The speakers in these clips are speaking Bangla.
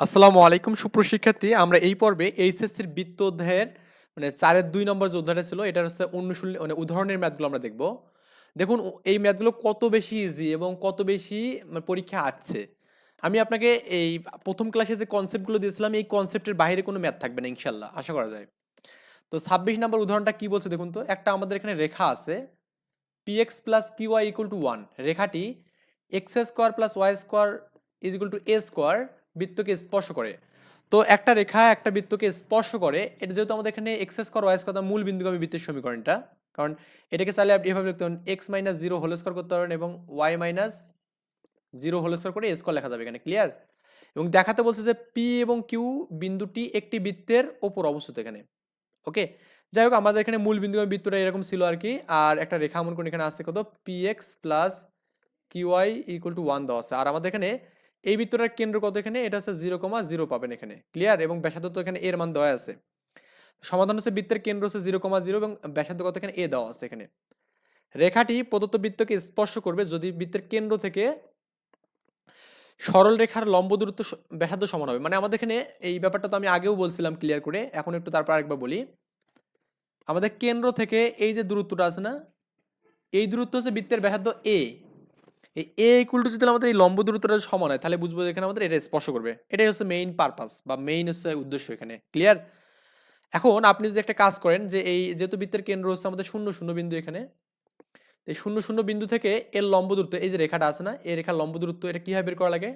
আসসালামু আলাইকুম সুপ্রশিক্ষার্থী আমরা এই পর্বে এইচএসসির বৃত্ত অধ্যায়ের মানে চারের দুই নম্বর যে অধ্যায়টা ছিল এটা হচ্ছে অনুশীলনী মানে উদাহরণের ম্যাথগুলো আমরা দেখব। দেখুন, এই ম্যাথগুলো কত বেশি ইজি এবং কত বেশি মানে পরীক্ষা আসছে আমি আপনাকে এই প্রথম ক্লাসে যে কনসেপ্টগুলো দিয়েছিলাম, এই কনসেপ্টের বাইরে কোনো ম্যাথ থাকবে না ইনশাল্লাহ আশা করা যায়। তো ছাব্বিশ নম্বর উদাহরণটা কি বলছে দেখুন তো? একটা আমাদের এখানে রেখা আছে P X plus Q Y equal to one রেখাটি X square plus Y square is equal to A square বৃত্তকে স্পর্শ করে। তো একটা রেখা একটা বৃত্তকে স্পর্শ করে, এটা যেহেতু আমাদের এখানে এক্স স্কোয়ার ওয়াই স্কোয়ার মূল বিন্দুগামী বৃত্তের সমীকরণটা, কারণ এটাকে চাইলে আপনি এভাবে লিখতে পারেন X minus zero whole square করতে পারেন এবং Y minus zero whole square করে স্কোয়ার লেখা যাবে এখানে ক্লিয়ার এবং দেখাতে বলছে যে পি এবং কিউ বিন্দুটি একটি বৃত্তের ওপর অবস্থিত এখানে ওকে যাই হোক, আমাদের এখানে মূল বিন্দুগামী বৃত্তটা এরকম ছিল আর কি, আর একটা রেখা মনে করুন এখানে আছে কত? P X plus Q Y equal to one দেওয়া আছে, আর আমাদের এখানে এই বৃত্তটার কেন্দ্র কত এখানে? এটা হচ্ছে জিরো কমা জিরো পাবেন এখানে। ক্লিয়ার এবং ব্যাসার্ধ তো এখানে এর মান দেওয়া আছে। সমাধান হচ্ছে বৃত্তের কেন্দ্র হচ্ছে জিরো কমা জিরো এবং ব্যাসার্ধ কত এখানে? এ দেওয়া আছে এখানে। রেখাটি প্রদত্ত বৃত্তকে স্পর্শ করবে যদি বৃত্তের কেন্দ্র থেকে সরল রেখার লম্ব দূরত্ব ব্যাসার্ধ সমান হবে। মানে আমাদের এখানে এই ব্যাপারটা তো আমি আগেও বলছিলাম ক্লিয়ার করে। এখন একটু তারপর আরেকবার বলি। আমাদের কেন্দ্র থেকে এই যে দূরত্বটা আছে না, এই দূরত্ব হচ্ছে বৃত্তের ব্যাসার্ধ এ এই এ ইকুয়াল টু যদি আমাদের এই লম্ব দূরত্বটা সমান হয়, তাহলে বুঝব এখানে আমাদের এটা স্পর্শ করবে। এটাই হচ্ছে মেইন পারপাস বা মেইন হচ্ছে উদ্দেশ্য এখানে। ক্লিয়ার এখন আপনি যদি একটা কাজ করেন যে এই যেহেতু বৃত্তের কেন্দ্র হচ্ছে আমাদের শূন্য শূন্য বিন্দু এখানে। এই শূন্য শূন্য বিন্দু থেকে এর লম্ব দূরত্ব, এই যে রেখাটা আছে না, এই রেখার লম্ব দূরত্ব এটা কীভাবে বের করা লাগে?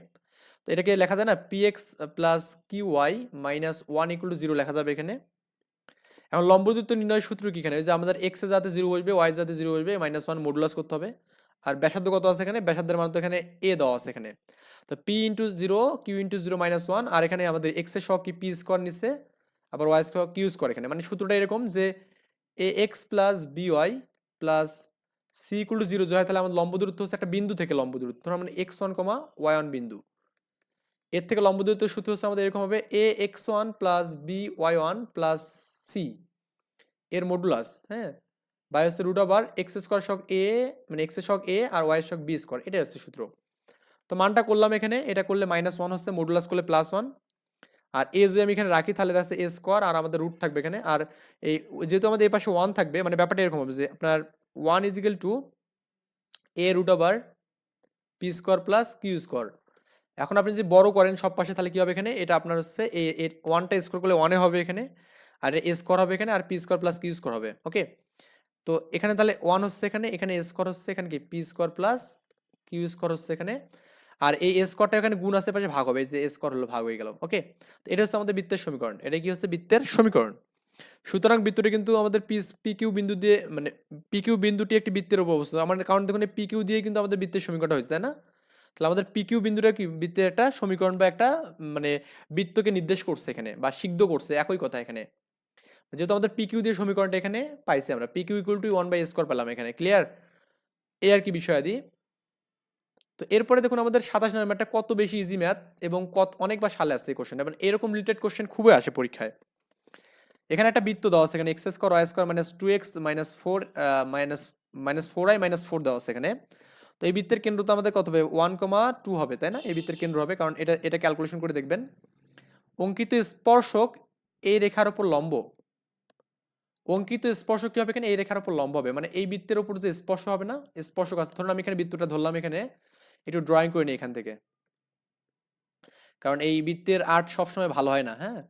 তো এটাকে লেখা যায় না P X plus Q Y minus one equal to zero লেখা যাবে এখানে। এখন লম্ব দূরত্ব নির্ণয় সূত্র কি এখানে? যে আমাদের এক্সে যাতে জিরো বসবে ওয়াই যাতে জিরো বসবে মাইনাস ওয়ান মডুলাস করতে হবে। আর ব্যাসার্ধ কত আছে এখানে? ব্যাসার্ধের মান তো এখানে এ দেওয়া আছে এখানে। তো P into zero Q into zero minus one আর এখানে আমাদের এক্সের সহ কি পি স্কোয়ার নিচ্ছে আবার ওয়াই স্কোয়ার কিউ স্কোয়ার এখানে। মানে সূত্রটা এরকম যে a x plus b y plus c equal to zero হয় তাহলে আমাদের লম্ব দূরত্ব হচ্ছে একটা বিন্দু থেকে লম্ব দূরত্ব। ধরুন মানে x one comma y one বিন্দু। এর থেকে লম্ব দূরত্বের সূত্র হচ্ছে আমাদের এরকম হবে a x one plus b y one plus c এর মডুলাস হ্যাঁ? বাই হচ্ছে রুট ওভার এক্স স্কোয়ার শক এ মানে এক্স শক এ আর ওয়াই শক বি স্কোয়ার এটাই হচ্ছে সূত্র। তো মানটা করলাম এখানে, এটা করলে মাইনাস ওয়ান হচ্ছে মডুলাস করলে প্লাস ওয়ান আর এ যদি আমি এখানে রাখি, তাহলে যাচ্ছে এ স্কোয়ার আর আমাদের রুট থাকবে এখানে। আর এই, যেহেতু আমাদের এই পাশে ওয়ান থাকবে মানে ব্যাপারটা এরকম হবে যে আপনার one equal to a root over p square plus q square এখন আপনি যদি বড় করেন সব পাশে, তাহলে কী হবে এখানে? এটা আপনার হচ্ছে এ ওয়ানটা স্কোয়ার করলে ওয়ানে হবে এখানে, আর এ স্কোয়ার হবে এখানে, আর p square plus q square হবে ওকে তো এখানে তাহলে ওয়ান হচ্ছে এখানে এখানে স্কোয়ার হচ্ছে এখানে কি? P square plus q square হচ্ছে এখানে। আর এই স্কোয়ারটা এখানে গুণ আছে পাশে ভাগ হবে যে স্কোয়ার হলো, ভাগ হয়ে গেল ওকে তো এটা হচ্ছে আমাদের বৃত্তের সমীকরণ, এটা কি হচ্ছে বৃত্তের সমীকরণ? সুতরাং বৃত্তটি কিন্তু আমাদের পি পি কিউ বিন্দু দিয়ে মানে পি কিউ বিন্দুটি একটি বৃত্তের উপর অবস্থিত আমাদের কারণ দেখুন পি কিউ দিয়ে কিন্তু আমাদের বৃত্তের সমীকরণটা হয়েছে, তাই না? তাহলে আমাদের পি কিউ বিন্দুটা কি? বৃত্তের একটা সমীকরণ বা একটা মানে বৃত্তকে নির্দেশ করছে এখানে, বা সিদ্ধ করছে, একই কথা এখানে। যেহেতু আমাদের পি কিউ দিয়ে সমীকরণটা এখানে পাইছি আমরা। P q equal to one by square পেলাম এখানে ক্লিয়ার এই আর কি বিষয়াদি তো এরপরে দেখুন আমাদের সাতাশ নম্বরটা কত বেশি ইজি ম্যাথ এবং কত অনেকবার সালে আসছে এই কোশ্চেন এবং এরকম রিলেটেড কোশ্চেন খুবই আসে পরীক্ষায়। এখানে একটা বৃত্ত দেওয়া আছে এখানে x square y square minus two x minus four minus minus four I minus four দেওয়া আছে এখানে। তো এই বৃত্তের কেন্দ্র তো আমাদের কত হবে? ওয়ান কমা টু হবে, তাই না? এই বৃত্তের কেন্দ্র হবে, কারণ এটা এটা ক্যালকুলেশন করে দেখবেন। অঙ্কিত স্পর্শক এই রেখার উপর লম্ব। অঙ্কিত স্পর্শক কি হবে এখানে? এই রেখার উপর লম্ব হবে। মানে এই বৃত্তের উপর যে স্পর্শ হবে না স্পর্শক আছে। ধরুন আমি এখানে বৃত্তটা ধরলাম এখানে, একটু ড্রয়িং করে নিই এখান থেকে। কারণ এই বৃত্তের আর্ট সবসময় ভালো হয় না হ্যাঁ?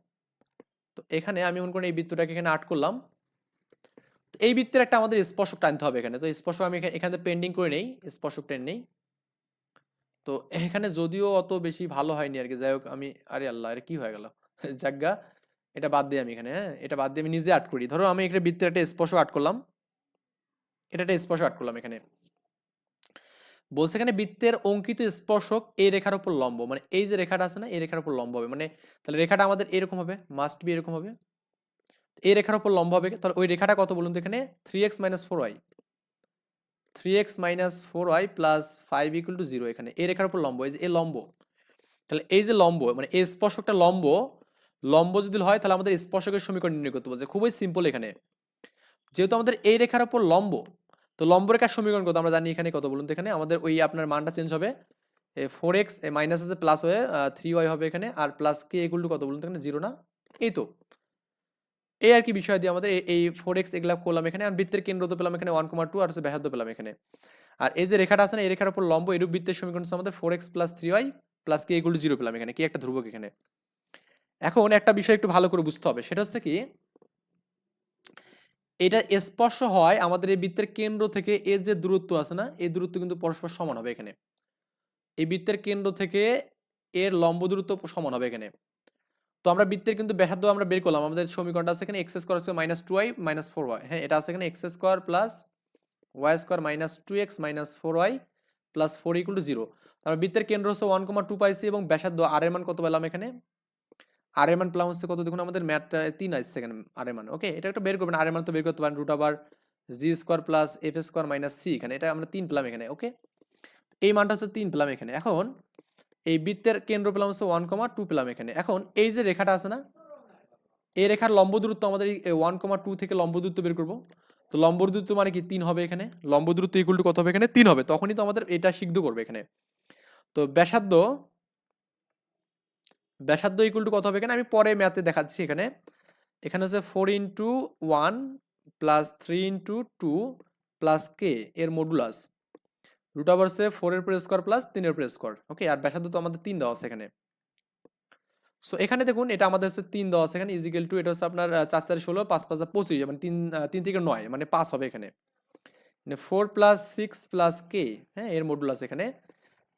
তো এখানে আমি মনে করি এই বৃত্তটাকে এখানে আর্ট করলাম। এই বৃত্তের একটা আমাদের স্পর্শক টানতে হবে এখানে। তো স্পর্শক আমি এখানে এখানে পেন্ডিং করে নেই, স্পর্শক টেন নেই। তো এখানে যদিও অত বেশি ভালো হয়নি আর কি। যাই হোক, আমি, আরে আল্লাহ এটা কি হয়ে গেল? জাগা এটা বাদ দিই আমি এখানে হ্যাঁ? এটা বাদ দিয়ে আমি নিজে আর্ট করি। ধরো আমি এখানে বৃত্তের একটা স্পর্শ আর্ট করলাম। এটা একটা স্পর্শ আর্ট করলাম এখানে। বলছে এখানে বৃত্তের অঙ্কিত স্পর্শক এই রেখার উপর লম্ব। মানে এই যে রেখাটা আছে না, এই রেখার উপর লম্ব হবে। মানে তাহলে রেখাটা আমাদের এরকম হবে? মাস্ট বি এরকম হবে? এই রেখার উপর লম্ব হবে তাহলে ওই রেখাটা কত বলুন তো এখানে? Three x minus four y three x minus four y plus five equal to zero এখানে। এই রেখার উপর লম্ব, এই যে, এই লম্ব। তাহলে এই যে লম্ব মানে এই স্পর্শকটা লম্ব লম্ব যদি হয়, তাহলে আমাদের স্পর্শকের সমীকরণ নির্ণয় করতে বলছে খুবই সিম্পল এখানে। যেহেতু আমাদের এই রেখার উপর লম্ব, তো লম্ব রেখার সমীকরণ কত? আমরা জানি এখানে কত বলুন তো এখানে? আমাদের ওই আপনার মানটা চেঞ্জ হবে। এ ফোর এক্স এ মাইনাস আছে প্লাস হয়ে থ্রি ওয়াই হবে এখানে। আর প্লাস কে এগুলো কত বলুন তো এখানে? জিরো না? এই তো। এই আর কি বিষয় দিয়ে আমাদের এই- ফোর এক্স এগুলা করলাম এখানে। আর বৃত্তের কেন্দ্র তো পেলাম এখানে ওয়ান কমা টু আর হচ্ছে ব্যাহাদ্য পেলাম এখানে। আর এই যে রেখাটা আছে না, এই রেখার উপর লম্ব, এরূপ বৃত্তের সমীকরণ আমাদের four x plus three y plus k to zero পেলাম এখানে। কি একটা ধ্রুবক এখানে। এখন একটা বিষয় একটু ভালো করে বুঝতে হবে। সেটা হচ্ছে কি, এটা স্পর্শ হয় আমাদের এই বৃত্তের কেন্দ্র থেকে এর যে দূরত্ব আছে না, এই দূরত্ব কিন্তু পরস্পর সমান হবে এখানে। এই বৃত্তের কেন্দ্র থেকে এর লম্ব দূরত্ব সমান হবে এখানে। তো আমরা বৃত্তের কিন্তু ব্যাসার্ধ আমরা বের করলাম। আমাদের সমীকরণটা আছে এখানে এক্স স্কোয়ার হচ্ছে minus two y minus four y হ্যাঁ এটা আছে এখানে x square plus y square minus two x minus four y plus four equal to zero আমরা বৃত্তের কেন্দ্র হচ্ছে ওয়ান কমা টু পাইসি এবং ব্যাসার্ধ আর এর মান কত পেলাম এখানে? আর এর মান হচ্ছে কত? দেখুন, আমাদের ম্যাথটা তিন আসছে এখানে আর এর ওকে? এটা একটা বের করবেন। আর এর তো বের করতে পারেন রুট আবার g square plus f square minus c এখানে। এটা আমরা তিন পেলাম এখানে, ওকে? এই মানটা হচ্ছে তিন পেলাম এখানে। এখন এই বৃত্তের কেন্দ্র পেলাম হচ্ছে ওয়ান কমা টু পেলাম এখানে। এখন এই যে রেখাটা আছে না, এই রেখার লম্ব দূরত্ব আমাদের এই ওয়ান কমা টু থেকে লম্ব দূরত্ব বের করব। তো লম্ব দূরত্ব মানে কি? তিন হবে এখানে। লম্ব দূরত্ব ইকুয়াল টু কত হবে এখানে? তিন হবে। তখনই তো আমাদের এটা সিদ্ধ করবে এখানে। তো ব্যাসার্ধ ব্যাসার্ধ ইকুয়াল টু কত হবে এখানে? আমি পরে ম্যাথে দেখাচ্ছি এখানে। এখানে হচ্ছে four into one plus three into two plus k এর মডুলাস রুট ওভার হচ্ছে ফোরের প্রেস স্কোয়ার প্লাস তিনের প্রেস স্কোয়ার ওকে আর ব্যাসার্ধ তো আমাদের তিন দেওয়া আছে এখানে। সো এখানে দেখুন, এটা আমাদের হচ্ছে তিন দেওয়া আছে এখানে। ইজিক্যাল টু এটা হচ্ছে আপনার চার চার ষোলো, পাঁচ পাঁচ পঁচিশ মানে তিন তিন থেকে নয় মানে পাঁচ হবে এখানে। Four plus six plus k হ্যাঁ এর মডুল আছে এখানে।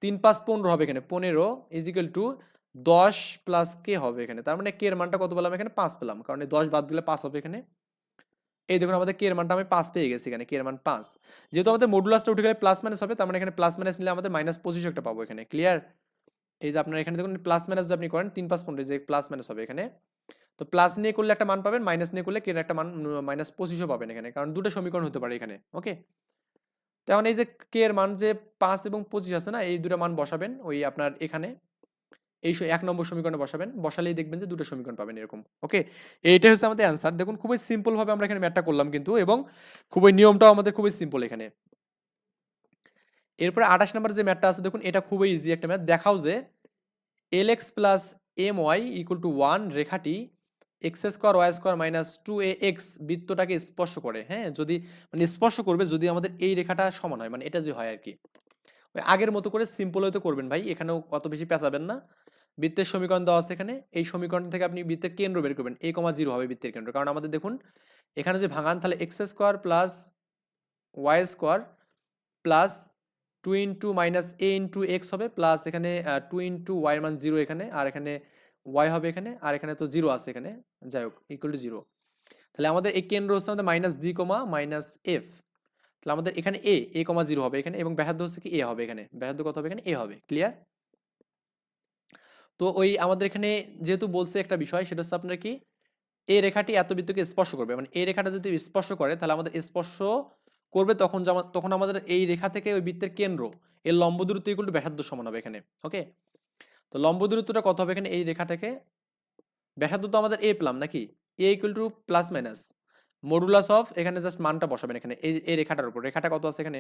তিন পাঁচ পনেরো হবে এখানে, পনেরো ইজিক্যাল টু দশ প্লাস কে হবে এখানে। তার মানে কে এর মানটা কত পেলাম এখানে? পাঁচ পেলাম। কারণ এই দশ বাদ দিলে পাঁচ হবে এখানে। এই দেখুন আমাদের কে এর মানটা আমি পাঁচ পেয়ে গেছি এখানে কে এর মান পাঁচ। যেহেতু আমাদের মডুলাসটা উঠে গেলে প্লাস মাইনাস হবে, তার মানে এখানে প্লাস মাইনাস নিলে আমাদের মাইনাস পঁচিশ একটা পাবো এখানে। ক্লিয়ার এই যে আপনার এখানে দেখুন প্লাস মাইনাস যে আপনি করেন, তিন পাঁচ পনেরো যে প্লাস মাইনাস হবে এখানে। তো প্লাস নিয়ে করলে একটা মান পাবেন মাইনাস নিয়ে করলে কে একটা মান মাইনাস পঁচিশও পাবেন এখানে। কারণ দুটো সমীকরণ হতে পারে এখানে ওকে তেমন এই যে কে এর মান যে পাঁচ এবং পঁচিশ আছে না, এই দুটো মান বসাবেন, ওই আপনার এখানে। এই এক নম্বর সমীকরণে বসাবেন, বসালেই দেখবেন যে দুটো সমীকরণ পাবেন এরকম, ওকে? এইটাই হচ্ছে আমাদের অ্যান্সার দেখুন, খুবই সিম্পল ভাবে আমরা এখানে ম্যাটটা করলাম কিন্তু এবং খুবই নিয়মটাও আমাদের খুবই সিম্পল এখানে। এরপরে আঠাশ নম্বর যে ম্যাটটা আছে, দেখুন, এটা খুবই ইজি একটা ম্যাথ দেখাও যে l x plus m y equal to one রেখাটি x square y square minus two a x বৃত্তটাকে স্পর্শ করে হ্যাঁ? যদি মানে স্পর্শ করবে যদি আমাদের এই রেখাটা সমান হয় মানে এটা যে হয় আর কি। আগের মতো করে সিম্পল হয়তো করবেন ভাই, এখানেও অত বেশি পেঁচাবেন না। বৃত্তের সমীকরণ দেওয়া আছে এখানে। এই সমীকরণ থেকে আপনি বৃত্তের কেন্দ্র বের করবেন। এ কমা জিরো হবে বৃত্তের কেন্দ্র। কারণ আমাদের দেখুন, এখানে যে ভাঙান, তাহলে x square plus y square plus two into minus a into x হবে, প্লাস এখানে টু ইন্টু ওয়াই মান জিরো এখানে, আর এখানে ওয়াই হবে এখানে, আর এখানে তো জিরো আছে এখানে। যাই হোক ইকুয়াল টু জিরো তাহলে আমাদের এই কেন্দ্র হচ্ছে আমাদের minus g comma minus f তাহলে আমাদের এখানে এ এ কমা জিরো হবে এখানে, এবং ব্যাহার্ধ হচ্ছে কি? এ হবে এখানে। ব্যাহার্ধ কত হবে এখানে? এ হবে। ক্লিয়ার তো ওই আমাদের এখানে যেহেতু বলছে একটা বিষয়, সেটা হচ্ছে আপনার কি? এই রেখাটি এত বৃত্তকে স্পর্শ করবে। মানে এই রেখাটা যদি স্পর্শ করে, তাহলে আমাদের স্পর্শ করবে তখন তখন আমাদের এই রেখা থেকে ওই বৃত্তের কেন্দ্র, এর লম্ব দূরত্ব ইকুয়াল টু ব্যাসার্ধ সমান হবে এখানে ওকে তো লম্ব দূরত্বটা কত হবে এখানে? এই রেখাটাকে, ব্যাসার্ধ তো আমাদের এ পেলাম নাকি? A equal to plus minus modulus of এখানে জাস্ট মানটা বসাবেন এখানে, এই এই রেখাটার উপর, রেখাটা কত আছে এখানে?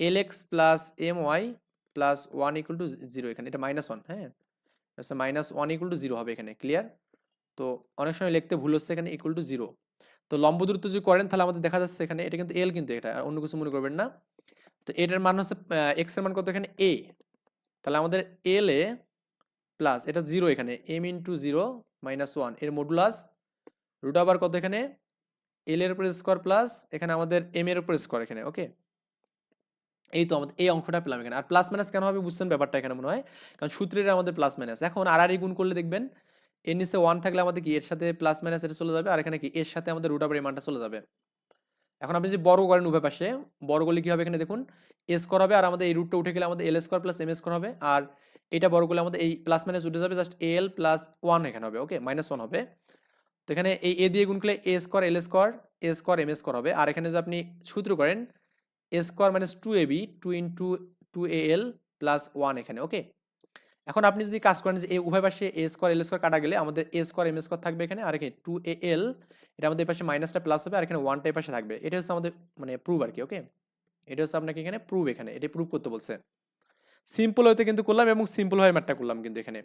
L x plus m y plus one equal to zero এখানে, এটা মাইনাস ওয়ান হ্যাঁ? আচ্ছা minus one equal to zero হবে এখানে ক্লিয়ার তো অনেক সময় লিখতে ভুল হচ্ছে এখানে ইকুয়াল টু জিরো তো লম্ব দূরত্ব যদি করেন, তাহলে আমাদের দেখা যাচ্ছে এখানে এটা কিন্তু এল কিন্তু এটা, আর অন্য কিছু মনে করবেন না। তো এটার মান হচ্ছে এক্সের মান কত এখানে? এ তাহলে আমাদের এল এ প্লাস এটা জিরো এখানে এম ইন্টু জিরো মাইনাস ওয়ানের মডুলাস রুট আবার কত এখানে? এল এর উপর স্কোয়ার প্লাস এখানে আমাদের এম এর উপর স্কোয়ার এখানে ওকে এই তো আমাদের, এই অঙ্কটা পেলাম এখানে। আর প্লাস মাইনাস কেন হবে বুঝছেন ব্যাপারটা এখানে মনে হয়? কারণ সূত্রের আমাদের প্লাস মাইনাস এখন আর আর গুণ করলে দেখবেন, এর নিচে ওয়ান থাকলে আমাদের কি, এর সাথে প্লাস মাইনাস এটা চলে যাবে, আর এখানে কি, এর সাথে আমাদের রুট আবার মানটা চলে যাবে। এখন আপনি যদি বড় করেন উভয় পাশে, বড় করলে কি হবে এখানে দেখুন এস স্কোয়ার হবে, আর আমাদের এই রুটটা উঠে গেলে আমাদের l square plus m square হবে, আর এটা বড় করলে আমাদের এই প্লাস মাইনাস উঠে যাবে জাস্ট এল প্লাস ওয়ান এখানে হবে ওকে মাইনাস ওয়ান হবে। তো এখানে এই এ দিয়ে গুণ করলে a square l square a square m square হবে। আর এখানে যে আপনি সূত্র করেন a square minus two a b two into two a l plus one এখানে ওকে এখন আপনি যদি কাজ করেন যে এই উভয় পাশে এ স্কোয়ার এল স্কোয়ার কাটা গেলে আমাদের এ স্কোয়ার এম স্কোয়ার থাকবে এখানে, আর এখানে টু এ এল এটা আমাদের পাশে মাইনাসটা প্লাস হবে, আর এখানে ওয়ানটা পাশে থাকবে। এটা হচ্ছে আমাদের মানে প্রুভ আর কি ওকে এটা হচ্ছে আপনাকে এখানে প্রুভ এখানে, এটা প্রুভ করতে বলছে। সিম্পল হইতে কিন্তু করলাম এবং সিম্পল হয়ে ম্যাটটা করলাম কিন্তু এখানে।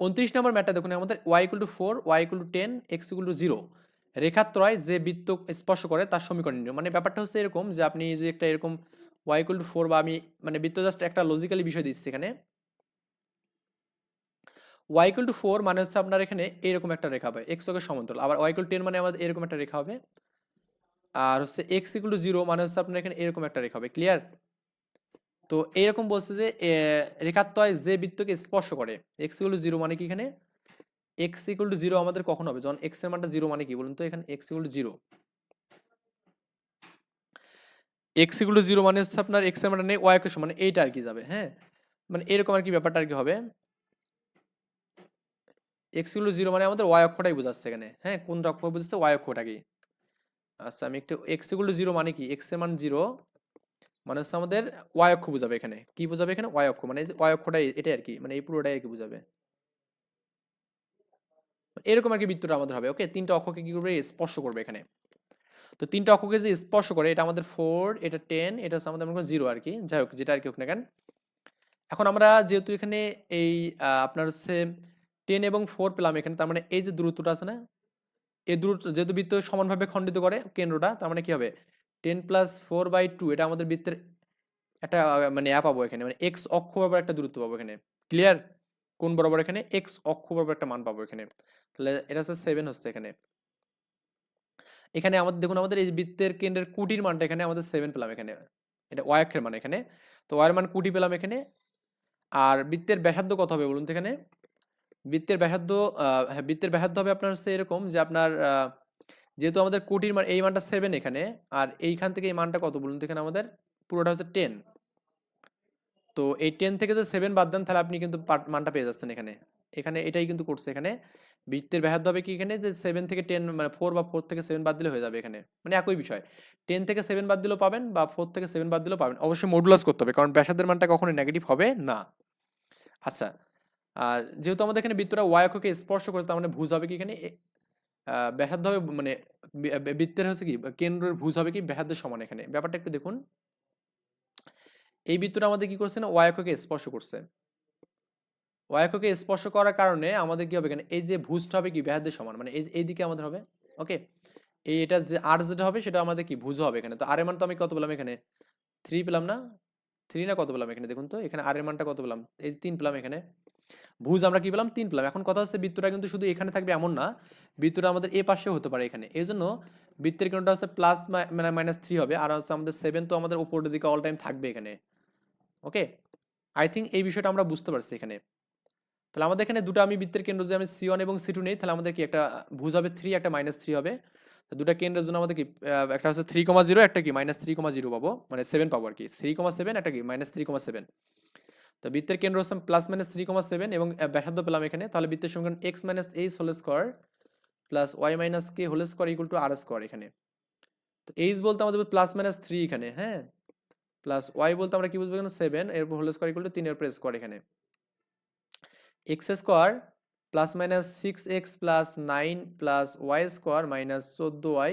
উনত্রিশ নম্বর ম্যাটটা দেখুন, আমাদের y equal to four y equal to ten x equal to zero রেখাত্রয় যে বৃত্ত স্পর্শ করে তার সমীকরণ নির্ণয়। মানে ব্যাপারটা হচ্ছে এরকম যে আপনি যদি একটা এরকম ওয়াই ইকুয়াল টু ফোর বা আমি মানে বৃত্ত জাস্ট একটা লজিক্যালি বিষয় দিচ্ছি এখানে। ওয়াই ইকুয়াল টু ফোর মানে হচ্ছে আপনার এখানে এরকম একটা রেখা হবে এক্স অক্ষের সমান্তরাল। আবার ওয়াই ইকুয়াল টেন মানে আমাদের এরকম একটা রেখা হবে। আর হচ্ছে এক্স ইকুয়াল টু জিরো মানে হচ্ছে আপনার এখানে এরকম একটা রেখা হবে ক্লিয়ার তো এইরকম বলছে যে রেখাত্রয় যে বৃত্তকে স্পর্শ করে এক্স ইকুয়াল টু জিরো মানে কি এখানে? এক্স ইকুয়াল টু জিরো আমাদের কখন হবে? যখন এক্সের মানটা জিরো মানে কি? বলুন তো, এখানে x equal to zero x equal to zero মানে হচ্ছে আপনার এক্সের মানটা নেই ওয়াই মানে এইটা আর কি যাবে হ্যাঁ? মানে এরকম আর কি ব্যাপারটা আর কি হবে। এক্স ইকুয়াল টু জিরো মানে আমাদের ওয়াই অক্ষটাই বোঝাচ্ছে এখানে হ্যাঁ? কোন অক্ষ বুঝাচ্ছে ওয়াই অক্ষটাকে আচ্ছা আমি একটু এক্স ইকুয়াল টু জিরো মানে কি? এক্সের মান জিরো মানে হচ্ছে আমাদের ওয়াই অক্ষ বোঝাবে এখানে। কি বোঝাবে এখানে? ওয়াই অক্ষ মানে ওয়াই অক্ষটাই, এটাই আর কি মানে এই পুরোটাই আর কি বোঝাবে। এরকম আর কি বৃত্তটা আমাদের হবে। ওকে? তিনটা অক্ষকে কি করবে? স্পর্শ করবে এখানে। তো তিনটা অক্ষকে যে স্পর্শ করে, এটা আমাদের ফোর এটা টেন এটা হচ্ছে আমাদের মনে জিরো আর কি। যাই হোক, যেটা আর কি হোক না কেন। এখন আমরা যেহেতু এখানে এই আপনার হচ্ছে টেন এবং ফোর পেলাম এখানে, তার মানে এই যে দূরত্বটা আছে না, এই দূরত্ব, যেহেতু বৃত্ত সমানভাবে খণ্ডিত করে কেন্দ্রটা, তার মানে কি হবে? Ten plus four by two এটা আমাদের বৃত্তের একটা মানে অ্যাপ পাবো এখানে মানে এক্স অক্ষ বরাবর একটা দূরত্ব পাবো এখানে। ক্লিয়ার কোন বরাবর এখানে? এক্স অক্ষ বরাবর একটা মান পাবো এখানে। তাহলে এটা হচ্ছে সেভেন হচ্ছে এখানে। এখানে আমাদের, দেখুন আমাদের এই বৃত্তের কেন্দ্রের কুটির মানটা এখানে আমাদের সেভেন পেলাম এখানে। এটা ওয়াই অক্ষের মান এখানে। তো ওয়ার মান কুটি পেলাম এখানে। আর বৃত্তের ব্যাসার্ধ কত হবে বলুন তো এখানে? বৃত্তের ব্যাসার্ধ হ্যাঁ বৃত্তের ব্যাসার্ধ হবে আপনার হচ্ছে এরকম যে আপনার যেহেতু আমাদের কোটির মান, এই মানটা সেভেন এখানে। আর এইখান থেকে এই মানটা কত বলুন তো এখানে আমাদের? পুরোটা হচ্ছে টেন তো এই টেন থেকে যে সেভেন বাদ দেন, তাহলে আপনি কিন্তু মানটা পেয়ে যাচ্ছেন এখানে। এখানে এটাই কিন্তু করছে। এখানে বৃত্তের ব্যাসার্ধ হবে কি এখানে? যে সেভেন থেকে টেন মানে ফোর বা ফোর থেকে সেভেন বাদ দিলে হয়ে যাবে এখানে। মানে একই বিষয়। টেন থেকে সেভেন বাদ দিলেও পাবেন বা ফোর থেকে সেভেন বাদ দিলেও পাবেন। অবশ্যই মডুলাস করতে হবে। কারণ ব্যাসাদের মানটা কখনোই নেগেটিভ হবে না। আচ্ছা আর যেহেতু আমাদের এখানে বৃত্তটা ওয়াই অক্ষকে স্পর্শ করে, তার মানে ভুজ হবে কি এখানে? ব্যাসার্ধ হবে মানে বৃত্তের হচ্ছে কি? কেন্দ্রের ভুজ হবে কি? ব্যাসার্ধের সমান এখানে। ব্যাপারটা একটু দেখুন। এই বৃত্তটা আমাদের কি করছে না? ওয়াই অক্ষকে স্পর্শ করছে। ওয়াই স্পর্শ করার কারণে আমাদের কি হবে এখানে? এই যে ভুজটা হবে কি? ব্যাসার্ধের সমান। মানে এই দিকে আমাদের হবে। ওকে এই এটা যে আর যেটা হবে, সেটা আমাদের কি? ভুজ হবে এখানে। তো আর মান তো আমি কত পেলাম এখানে? থ্রি পেলাম না? থ্রি না কত পেলাম এখানে? দেখুন তো, এখানে আর মানটা কত পেলাম? এই তিন পেলাম এখানে। ভুজ আমরা কি পেলাম? তিন পেলাম। এখন কথা হচ্ছে বৃত্তটা কিন্তু শুধু এখানে থাকবে এমন না, বৃত্তটা আমাদের এ পাশেও হতে পারে এখানে। এই জন্য বৃত্তের কেন্দ্রটা হচ্ছে প্লাস মানে মাইনাস থ্রি হবে। আর হচ্ছে আমাদের সেভেন তো আমাদের উপরের দিকে অল টাইম থাকবে এখানে। ওকে আই থিঙ্ক এই বিষয়টা আমরা বুঝতে পারছি এখানে। তাহলে আমাদের এখানে দুটো আমি বৃত্তের কেন্দ্র যদি আমি সি ওয়ান এবং সি টু নেই, তাহলে আমাদের কি একটা, ভুজ হবে থ্রি একটা মাইনাস থ্রি হবে। দুটো কেন্দ্রের জন্য আমাদের কি একটা হচ্ছে থ্রি কমা জিরো একটা কি মাইনাস থ্রি কমা জিরো পাবো মানে সেভেন পাবো আর কি। থ্রি কমা সেভেন একটা কি মাইনাস থ্রি কমা সেভেন তো বৃত্তের কেন্দ্র হচ্ছে plus minus three comma seven এবং ব্যাসার্ধ পেলাম এখানে, তাহলে বৃত্তের সমীকরণ x minus h whole square plus y minus k whole square equal to r square এখানে। তো এইচ বলতে আমাদের প্লাস মাইনাস থ্রি এখানে হ্যাঁ? প্লাস ওয়াই বলতে আমরা কি বুঝব এখানে? সেভেন এরপর হোল স্কোয়ার ইকুয়াল টু তিনের উপর স্কোয়ার এখানে। X square plus minus six x plus nine plus y square minus চোদ্দ ওয়াই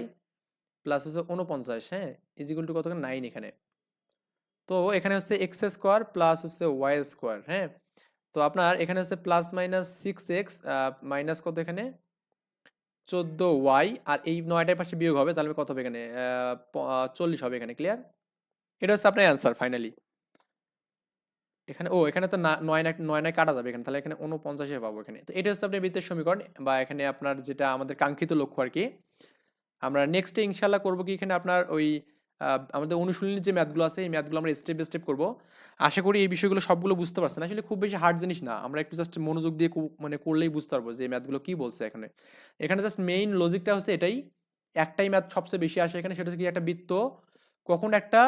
প্লাস হচ্ছে উনপঞ্চাশ হ্যাঁ? ইজিকুল টু কত নাইন এখানে। তো এখানে হচ্ছে এক্স স্কোয়ার প্লাস হচ্ছে ওয়াই স্কোয়ার হ্যাঁ? তো আপনার এখানে হচ্ছে plus minus six x minus কত এখানে? চোদ্দ ওয়াই, আর এই নয়টার পাশে বিয়োগ হবে, তাহলে কত হবে এখানে? চল্লিশ হবে এখানে ক্লিয়ার এটা হচ্ছে আপনার অ্যান্সার ফাইনালি এখানে, ও, এখানে তো নয় নয় নয় কাটা যাবে এখানে, তাহলে এখানে উনপঞ্চাশে পাবো এখানে। তো এটা হচ্ছে আপনার বৃত্তের সমীকরণ বা এখানে আপনার যেটা আমাদের কাঙ্ক্ষিত লক্ষ্য আর কি। আমরা নেক্সটে ইনশাল্লাহ করব কি এখানে আপনার ওই আমাদের অনুশীলনীর যে ম্যাথগুলো আছে, এই ম্যাথগুলো আমরা স্টেপ বাই স্টেপ করব। আশা করি এই বিষয়গুলো সবগুলো বুঝতে পারছেন। আসলে খুব বেশি হার্ড জিনিস না। আমরা একটু জাস্ট মনোযোগ দিয়ে মানে করলেই বুঝতে পারব যে ম্যাথগুলো কি বলছে এখানে। এখানে জাস্ট মেইন লজিকটা হচ্ছে এটাই। একটাই ম্যাথ সবচেয়ে বেশি আসে এখানে, সেটা হচ্ছে কি একটা বৃত্ত কখন একটা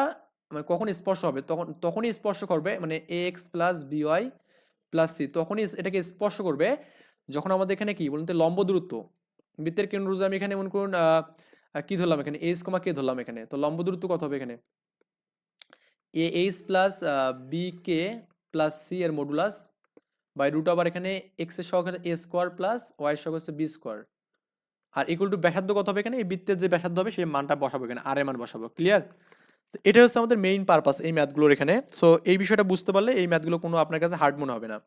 মানে কখন স্পর্শ হবে, তখন, তখনই স্পর্শ করবে মানে a x plus b y plus c তখনই এটাকে স্পর্শ করবে যখন আমাদের এখানে কি বলুন তো লম্ব দূরত্ব, বৃত্তের কেন্দ্র আমি এখানে মনে করুন কি ধরলাম এখানে? এইচ কমা কে ধরলাম এখানে, তো লম্ব দূরত্ব কত হবে এখানে? A h plus b k plus c এর মডুলাস বাই রুট আবার এখানে এক্সের সহগ এ স্কোয়ার প্লাস ওয়াই সহগ হচ্ছে b square r equal to ব্যাসার্ধ কত হবে এখানে? এই বৃত্তের যে ব্যাসার্ধ হবে সেই মানটা বসাবো এখানে আর এর মান বসাবো ক্লিয়ার এটা হচ্ছে আমাদের মেইন পারপাস এই ম্যাথগুলোর এখানে। সো এই বিষয়টা বুঝতে পারলে এই ম্যাথগুলো কোনো আপনার কাছে হার্ড মনে হবে না।